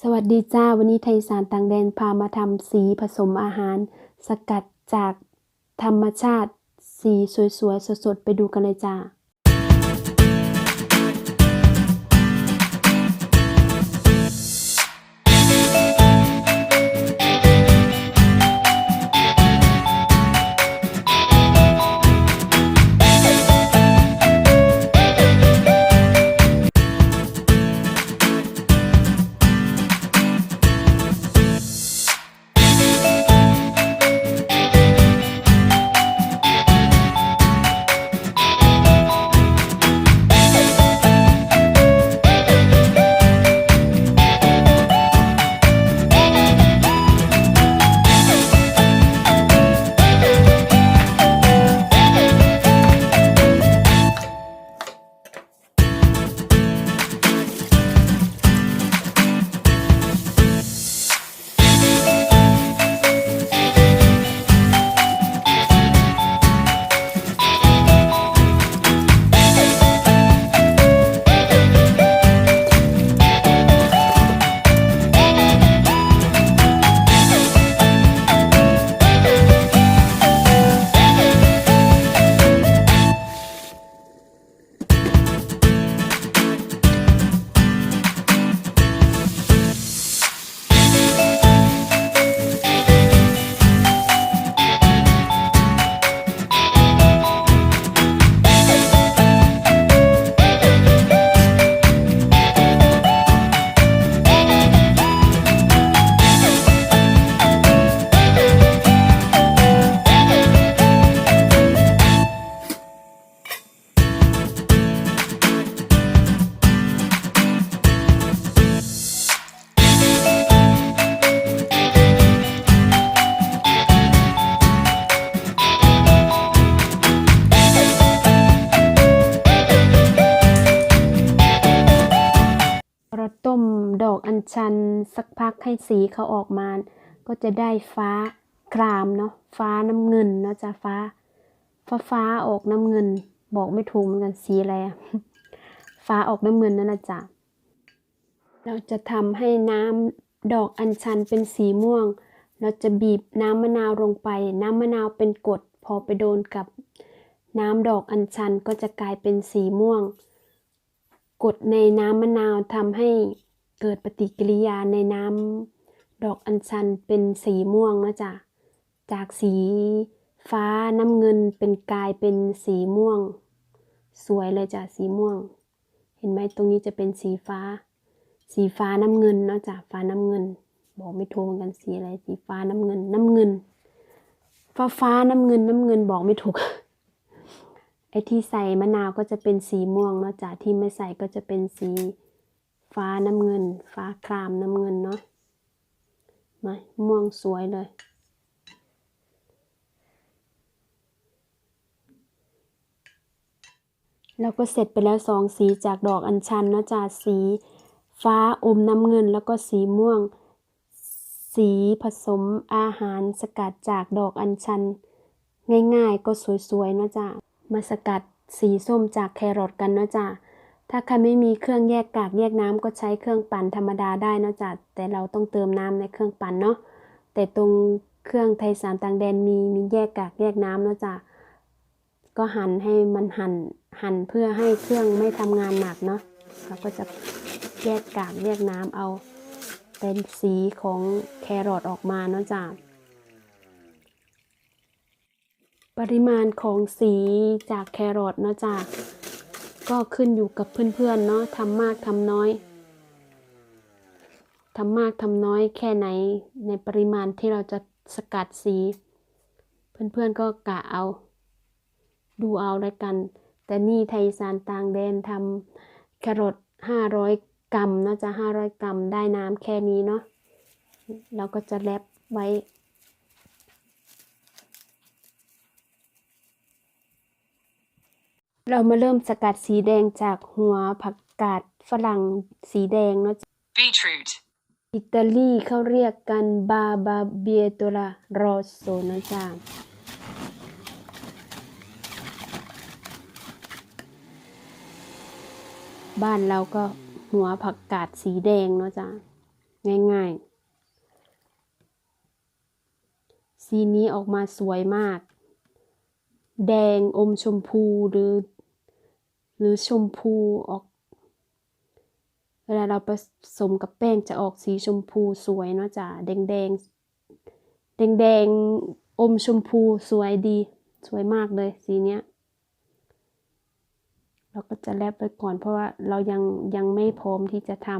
สวัสดีจ้า วันนี้ไทยสารต่างแดนพามาทำสีผสมอาหาร สกัดจากธรรมชาติ สีสวยๆ สดๆ ไปดูกันเลยจ้า ชันสักพักให้สีเขาออกมา ก็จะได้ฟ้าครามเนาะฟ้าน้ำเงินเนาะจ้ะฟ้า ฟ้าฟ้าออกน้ำเงิน บอกไม่ถูกเหมือนกันสีอะไรฟ้าออกน้ำเงินนั่นนะจ๊ะเราจะทำให้น้ำดอกอัญชันเป็นสีม่วง เราจะบีบน้ำมะนาวลงไป น้ำมะนาวเป็นกรดพอไปโดนกับน้ำดอกอัญชันก็จะกลายเป็นสีม่วงกรดในน้ำมะนาวทำให้ เกิดปฏิกิริยาในน้ำดอกอัญชันเป็นสีม่วงนะจ๊ะจากสีฟ้าน้ำเงินเป็นกลายเป็นสีม่วง สวยเลยจ้ะสีม่วง เห็นไหมตรงนี้จะเป็นสีฟ้า สีฟ้าน้ำเงินเนาะจ้ะฟ้าน้ำเงิน บอกไม่ถูกเหมือนกันสีอะไรสีฟ้าน้ำเงินน้ำเงิน ฟ้าฟ้าน้ำเงินน้ำเงินบอกไม่ถูกไอ้ที่ใส่มะนาวก็จะเป็นสีม่วงเนาะจ้ะที่ไม่ใส่ก็จะเป็นสี ฟ้าน้ำเงิน ฟ้าครามน้ำเงินเนาะมาม่วงสวยเลย แล้วก็เสร็จไปแล้วสองสีจากดอกอัญชันเนาะจ้ะสีฟ้าอมน้ำเงินแล้วก็สีม่วง สีผสมอาหารสกัดจากดอกอัญชัน ง่ายๆก็สวยๆเนาะจ้ะมาสกัดสีส้มจากแครอทกันเนาะจ้ะ ถ้าใครไม่มีเครื่องแยกกากแยกน้ำก็ใช้เครื่องปั่นธรรมดาได้นะจ้ะแต่เราต้องเติมน้ำในเครื่องปั่นเนาะแต่ตรงเครื่องไทยสารต่างแดนมีมีแยกกากแยกน้ำเนาะจ้ะก็หั่นให้มันหั่นหั่นเพื่อให้เครื่องไม่ทำงานหนักเนาะเราก็จะแยกกากแยกน้ำเอาเป็นสีของแครอทออกมาเนาะจ้ะปริมาณของสีจากแครอทเนาะจ้ะ ก็ขึ้นอยู่กับเพื่อนๆเนาะทำมากทำน้อยทำมากทำน้อยแค่ไหนในปริมาณที่เราจะสกัดสี เพื่อนๆก็กะเอา ดูเอาแล้วกัน แต่นี่ไทยสารต่างแดนทำแครอท500 กรัมนาะจะ500 กรัมได้น้ำแค่นี้เนาะเราก็จะแรปไว้ เรามาเริ่มสกัดสีแดงจากหัวผักกาดฝรั่งสีแดงเนาะ beetroot, อิตาลีเขาเรียกกันบาบาเบียโตลาโรโซนะจ๊ะบ้านเราก็หัวผักกาดสีแดงเนาะจ๊ะง่ายๆ สีนี้ออกมาสวยมาก แดงอมชมพูหรือ หรือชมพูออก เวลาเราผสมกับแป้งจะออกสีชมพูสวยเนาะจ้ะแดงแดงแดงแดงอมชมพูสวยดี สวยมากเลยสีเนี้ย เราก็จะแลบไว้ก่อนเพราะว่าเรายังยังไม่พร้อมที่จะท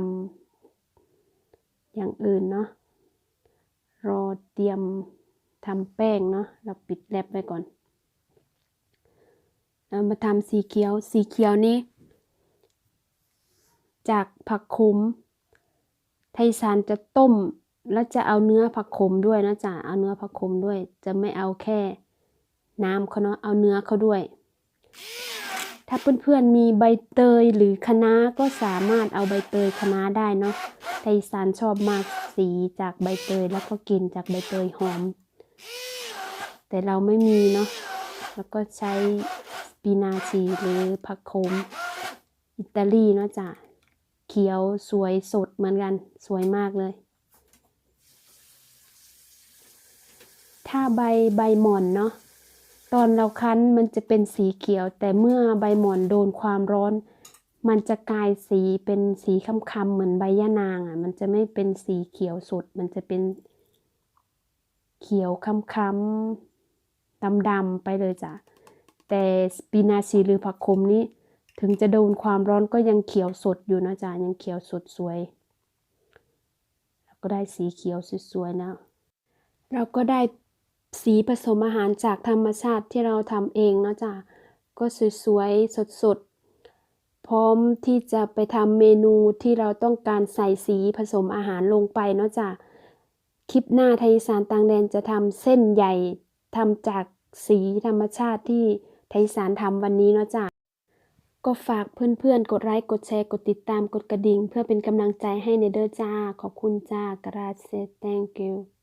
ำอย่างอื่นเนาะรอเตรียมทำแป้งเนาะเราปิดแลบไว้ก่อน มาทำสีเขียว สีเขียวนี้ จากผักขมไทยสารจะต้ม แล้วจะเอาเนื้อผักขมด้วยนะจ๊ะเอาเนื้อผักขมด้วย จะไม่เอาแค่ น้ำเขาเนาะเอาเนื้อเขาด้วย ถ้าเพื่อนๆมีใบเตยหรือคะน้าก็สามารถเอาใบเตยคะน้าได้เนาะไทยสารชอบมากสีจากใบเตยแล้วก็กินจากใบเตยหอม แต่เราไม่มีเนาะแล้วก็ใช้ส ปินาชีหรือผักโขมอิตาลีเนาะจ้ะเขียวสวยสดเหมือนกันสวยมากเลย ถ้าใบใบหม่อนเนาะตอนเราคั้นมันจะเป็นสีเขียว แต่เมื่อใบหม่อนโดนความร้อน มันจะกลายสีเป็นสีค้ำๆเหมือนใบย่านางอะ มันจะไม่เป็นสีเขียวสดมันจะเป็นเขียวค้ำๆดำๆไปเลยจ้ะ แต่ปินาซีหรือผักขมนี้ ถึงจะโดนความร้อนก็ยังเขียวสดอยู่นะจ๊ะยังเขียวสดสวย ก็ได้สีเขียวสวยๆแล้วเราก็ได้สีผสมอาหารจากธรรมชาติที่เราทำเองเนาะจ้ะก็สวยๆสดๆพร้อมที่จะไปทำเมนูที่เราต้องการใส่สีผสมอาหารลงไปเนาะจ้ะคลิปหน้าไทยสานต่างแดนจะทำเส้นใหญ่ทำจากสีธรรมชาติที่ ไทยสารทำวันนี้เนาะจ้ะก็ฝากเพื่อนๆ กดไลค์ กดแชร์ กดติดตาม กดกระดิ่ง เพื่อเป็นกำลังใจให้ในเด้อจ้า ขอบคุณจ้ากราเซ thank you